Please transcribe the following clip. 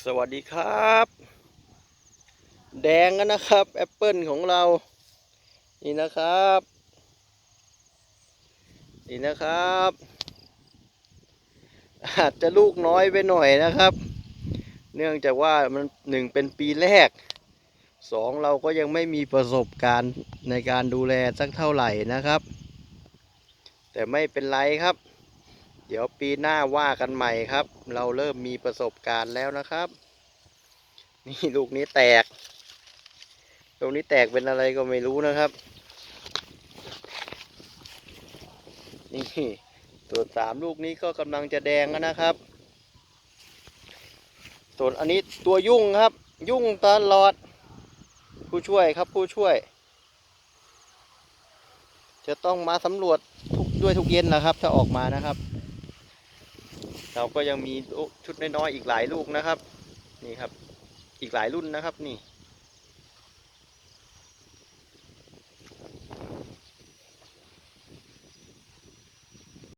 สวัสดีครับ แดงกันนะครับแอปเปิลของเรา นี่นะครับ นี่นะครับ อาจจะลูกน้อยไปหน่อยนะครับ เนื่องจากว่ามันหนึ่งเป็นปีแรกสองเราก็ยังไม่มีประสบการณ์ในการดูแลสักเท่าไหร่นะครับ แต่ไม่เป็นไรครับ ดี๋ยวปีหน้าว่ากันใหม่ครับ เราเริ่มมีประสบการณ์แล้วนะครับ นี่ลูกนี้แตก ลูกนี้แตกเป็นอะไรก็ไม่รู้นะครับ นี่ส่วนสามลูกนี้ก็กำลังจะแดงแล้วนะครับ ส่วนอันนี้ตัวยุ่งครับ ยุ่งตลอด ผู้ช่วยครับผู้ช่วย จะต้องมาสำรวจทุกด้วยทุกเย็นนะครับ ถ้าออกมานะครับ เราก็ยังมีชุดน้อยๆอีกหลายลูกนะครับ นี่ครับ อีกหลายรุ่นนะครับนี่